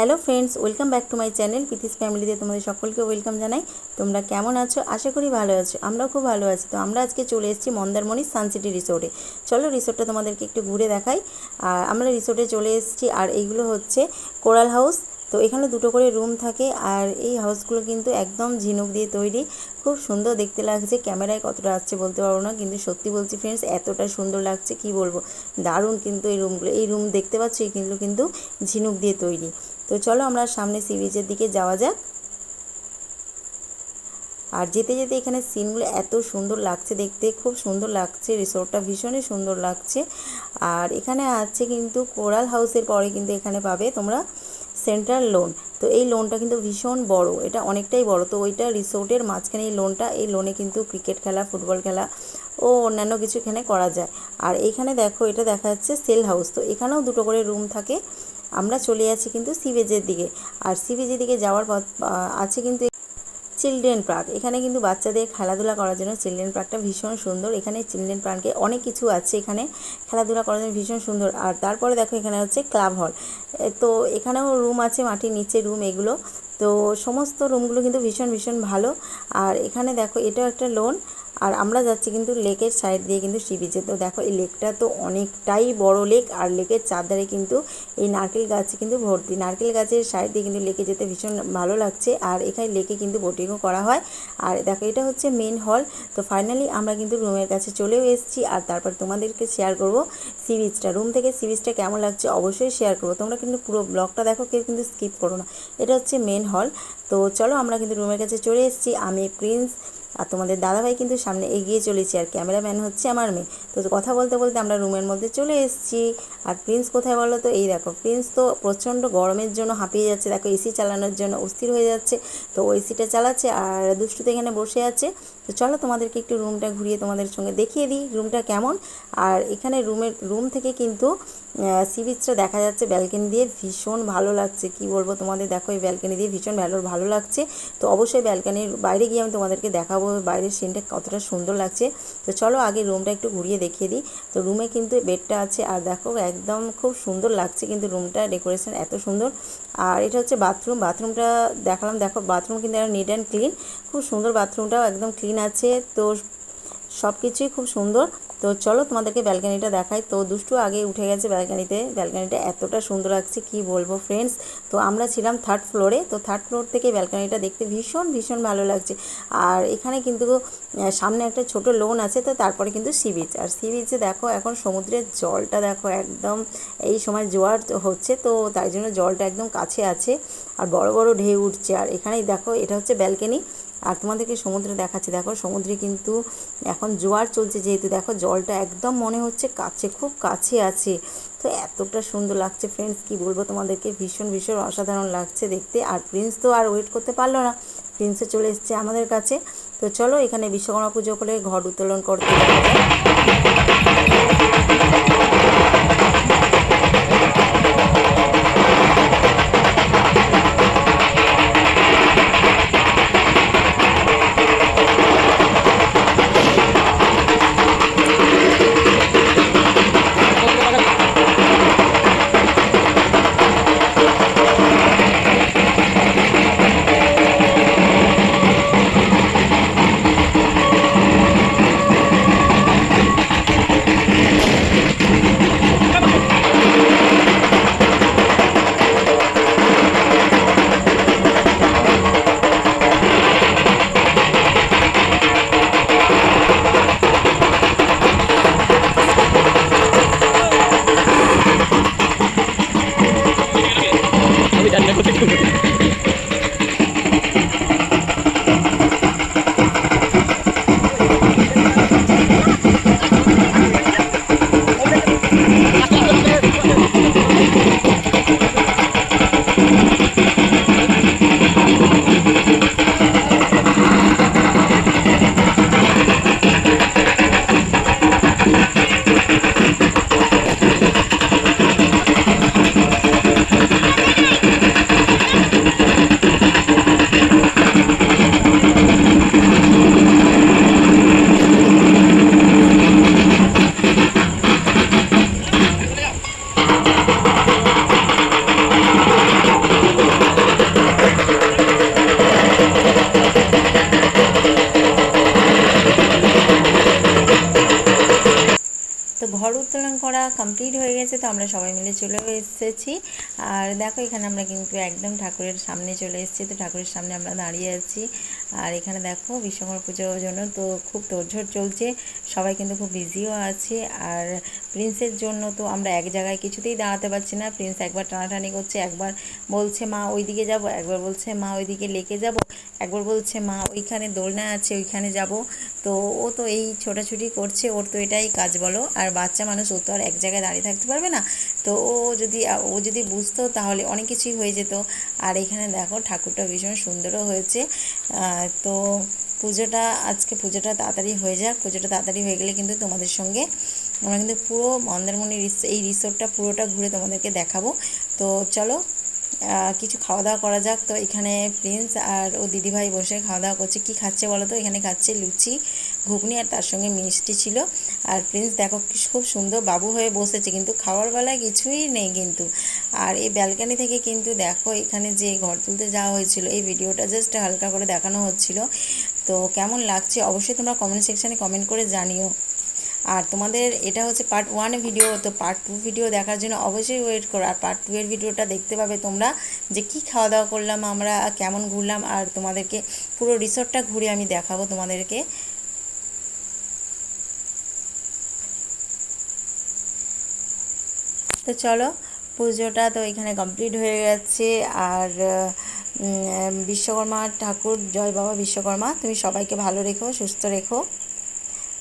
Hello friends, welcome back to my channel পিথিস ফ্যামিলিতে তোমাদের সকলকে ওয়েলকাম জানাই। তোমরা কেমন আছো? আশা করি ভালো আছো। আমরাও খুব ভালো আছি। তো আমরা আজকে চলে এসেছি মন্দারমণি সানসিটি রিসোর্টে। চলো রিসোর্টটা তোমাদেরকে একটু ঘুরে দেখাই। আর আমরা রিসোর্টে চলে এসেছি আর এইগুলো হচ্ছে কোরাল হাউস। তো এখানে দুটো করে রুম থাকে আর এই হাউসগুলো কিন্তু একদম ঝিনুক দিয়ে তৈরি। খুব সুন্দর দেখতে লাগছে। ক্যামেরায় কতটা আসছে বলতে পারব না, কিন্তু সত্যি বলছি ফ্রেন্ডস, এতটা সুন্দর লাগছে, কি বলব? দারুণ কিন্তু এই রুমগুলো। এই রুম দেখতে পাচ্ছ কিন্তু কিন্তু ঝিনুক দিয়ে তৈরি। তো চলো আমরা সামনে সি বিচের দিকে যাওয়া যাক। আর যেতে যেতে এখানে সিনগুলো এত সুন্দর লাগছে দেখতে, খুব সুন্দর লাগছে, রিসোর্টটা ভীষণই সুন্দর লাগছে। আর এখানে আছে কিন্তু কোরাল হাউসের পরে কিন্তু এখানে পাবে তোমরা সেন্ট্রাল লোন। তো এই লোনটা কিন্তু ভীষণ বড়, এটা অনেকটাই বড়। তো ওইটা রিসোর্টের মাঝখানে এই লোনটা, এই লোনে কিন্তু ক্রিকেট খেলা, ফুটবল খেলা ও অন্যান্য কিছু এখানে করা যায়। আর এখানে দেখো, এটা দেখা যাচ্ছে সেল হাউস। তো এখানেও দুটো করে রুম থাকে। আমরা চলে যাচ্ছি কিন্তু সিবেজের দিকে। আর সিবেজের দিকে যাওয়ার পথ আছে কিন্তু চিলড্রেন পার্ক। এখানে কিন্তু বাচ্চাদের খেলাধুলা করার জন্য চিলড্রেন পার্কটা ভীষণ সুন্দর। এখানে চিলড্রেন পার্কে অনেক কিছু আছে এখানে খেলাধুলা করার জন্য ভীষণ সুন্দর। আর তারপরে দেখো এখানে হচ্ছে ক্লাব হল। তো এখানেও রুম আছে, মাটির নিচে রুম এগুলো। তো সমস্ত রুমগুলো কিন্তু ভীষণ ভীষণ ভালো। আর এখানে দেখো এটাও একটা লোন। আর আমরা যাচ্ছি কিন্তু লেকের সাইড দিয়ে কিন্তু সি বিচে। তো দেখো, এই লেকটা তো অনেকটাই বড় লেক, আর লেকের চারধারে কিন্তু এই নারকেল গাছে কিন্তু ভর্তি। নারকেল গাছের সাইড দিয়ে কিন্তু লেকে যেতে ভীষণ ভালো লাগছে, আর এখানে লেকে কিন্তু বোটিংও করা হয়। আর দেখো, এটা হচ্ছে মেন হল তো ফাইনালি আমরা কিন্তু রুমের কাছে চলেও এসেছি, আর তারপর তোমাদেরকে শেয়ার করব সি বিচটা। রুম থেকে সি বিচটা কেমন লাগছে অবশ্যই শেয়ার করব। তোমরা কিন্তু পুরো ব্লগটা দেখো, কেউ কিন্তু স্কিপ করো না। এটা হচ্ছে মেন হল তো চলো, আমরা কিন্তু রুমের কাছে চলে এসেছি। আমি প্রিন্স আর তোমাদের দাদাভাই কিন্তু সামনে এগিয়ে চলেছে আর ক্যামেরাম্যান হচ্ছে আমার মেয়ে। তো কথা বলতে বলতে আমরা রুমের মধ্যে চলে এসেছি। আর প্রিন্স কোথায় বলো তো? এই দেখো, প্রিন্স তো প্রচণ্ড গরমের জন্য হাঁপিয়ে যাচ্ছে। দেখো, এসি চালানোর জন্য অস্থির হয়ে যাচ্ছে। তো ওই এসিটা চালাচ্ছে আর দুষ্টুতে এখানে বসে আছে। তো চলো তোমাদেরকে একটু রুমটা ঘুরিয়ে তোমাদের সঙ্গে দেখিয়ে দিই রুমটা কেমন। আর এখানে রুমের, রুম থেকে কিন্তু সি বিচটা দেখা যাচ্ছে ব্যালকনি দিয়ে। ভীষণ ভালো লাগছে। কি বলব তোমাদের? দেখো, এই ব্যালকনি দিয়ে ভীষণ ভালো ভালো লাগছে। তো অবশ্যই ব্যালকনির বাইরে গিয়ে আমি তোমাদেরকে দেখাবো। বাইরের সিনটা কতটা সুন্দর লাগছে। তো চলো আগে রুমটা একটু ঘুরিয়ে দেখিয়ে দিই। তো রুমে কিন্তু বেডটা আছে আর দেখো একদম খুব সুন্দর লাগছে কিন্তু রুমটা ডেকোরেশন এত সুন্দর। আর এটা হচ্ছে বাথরুম বাথরুমটা দেখালাম। দেখো বাথরুম কিন্তু একটা নিট অ্যান্ড ক্লিন খুব সুন্দর বাথরুমটাও একদম ক্লিন আছে। তো সব কিছুই খুব সুন্দর। তো চলো তোমাদেরকে ব্যালকানিটা দেখাই। তো দুষ্টু আগে উঠে গেছে ব্যালকানিতে। ব্যালকানিটা এতটা সুন্দর লাগছে, কি বলব ফ্রেন্ডস তো আমরা ছিলাম থার্ড ফ্লোরে তো থার্ড ফ্লোর থেকে ব্যালকানিটা দেখতে ভীষণ ভীষণ ভালো লাগছে। আর এখানে কিন্তু সামনে একটা ছোট লোন আছে, তো তারপরে কিন্তু সি বিচ আর সি বিচে দেখো, এখন সমুদ্রের জলটা দেখো, একদম এই সময় জোয়ার হচ্ছে, তো তাই জন্য জলটা একদম কাছে আছে। আর বড় বড় ঢেউ উঠছে। আর এখানেই দেখো, এটা হচ্ছে ব্যালকানি আর তোমাদেরকে সমুদ্রে দেখাচ্ছে। দেখো, সমুদ্রে কিন্তু এখন জোয়ার চলছে যেহেতু। দেখো, জলটা একদম মনে হচ্ছে কাছে, খুব কাছে আছে। তো এতটা সুন্দর লাগছে ফ্রেন্ডস কি বলব তোমাদেরকে? ভীষণ ভীষণ অসাধারণ লাগছে দেখতে। আর প্রিন্স তো আর ওয়েট করতে পারল না। প্রিন্সে চলে এসছে আমাদের কাছে। তো চলো, এখানে বিশ্বকর্মা পুজো করে ঘর উত্তোলন করতে এসেছি। আর দেখো, এখানে আমরা কিন্তু একদম ঠাকুরের সামনে চলে এসেছি। তো ঠাকুরের সামনে আমরা দাঁড়িয়ে আছি। আর এখানে দেখো, বিশ্বকর্মা পুজোর জন্য তো খুব তোড়ঝোড় চলছে। সবাই কিন্তু খুব বিজিও আছে। আর প্রিন্সের জন্য তো আমরা এক জায়গায় কিছুতেই দাঁড়াতে পারছি না। প্রিন্স একবার টানাটানি করছে, একবার বলছে, মা, ওইদিকে যাব। একবার বলছে, মা, ওইদিকে লেকে যাব। একবার বলছে, মা, ওইখানে দোলনা আছে, ওইখানে যাব। তো ও তো এই ছোটাছুটি করছে, ওর তো এটাই কাজ বলো। আর বাচ্চা মানুষ, ও তো আর এক জায়গায় দাঁড়িয়ে থাকতে পারবে না। তো ও যদি ও যদি বুঝতো, তাহলে অনেক কিছুই হয়ে যেত। আর এখানে দেখো, ঠাকুরটা ভীষণ সুন্দরও হয়েছে। তো পুজোটা, আজকে পুজোটা তাড়াতাড়ি হয়ে যাক। পুজোটা তাড়াতাড়ি হয়ে গেলে কিন্তু তোমাদের সঙ্গে, আমরা কিন্তু পুরো মন্দারমণি এই রিসোর্টটা পুরোটা ঘুরে তোমাদেরকে দেখাবো। তো চলো কিছু খাওয়া দাওয়া করা যাক। তো এখানে প্রিন্স আর ও দিদিভাই বসে খাওয়া দাওয়া করছে। কি খাচ্ছে বলো তো? এখানে খাচ্ছে লুচি, ঘুগনি আর তার সঙ্গে মিষ্টি ছিল। আর প্রিন্স দেখো খুব সুন্দর বাবু হয়ে বসেছে। কিন্তু খাওয়ার বেলায় কিছুই নেই কিন্তু। আর এই ব্যালকানি থেকে কিন্তু দেখো এখানে যে ঘর তুলতে যাওয়া হয়েছিল, এই ভিডিওটা জাস্ট হালকা করে দেখানো হচ্ছিল। তো কেমন লাগছে? অবশ্যই তোমরা কমেন্ট সেকশানে কমেন্ট করে জানিও। আর তোমাদের এটা হচ্ছে পার্ট ওয়ান ভিডিও তো পার্ট টু ভিডিও দেখার জন্য অবশ্যই ওয়েট করো। আর পার্ট টু এর ভিডিওটা দেখতে পাবে তোমরা যে কি খাওয়া দাওয়া করলাম আমরা, কেমন ঘুরলাম, আর তোমাদেরকে পুরো রিসোর্টটা ঘুরে আমি দেখাবো তোমাদেরকে। তো চলো, পুজোটা তো এখানে কমপ্লিট হয়ে গেছে। আর বিশ্বকর্মা ঠাকুর, জয় বাবা বিশ্বকর্মা, তুমি সবাইকে ভালো রেখো, সুস্থ রেখো।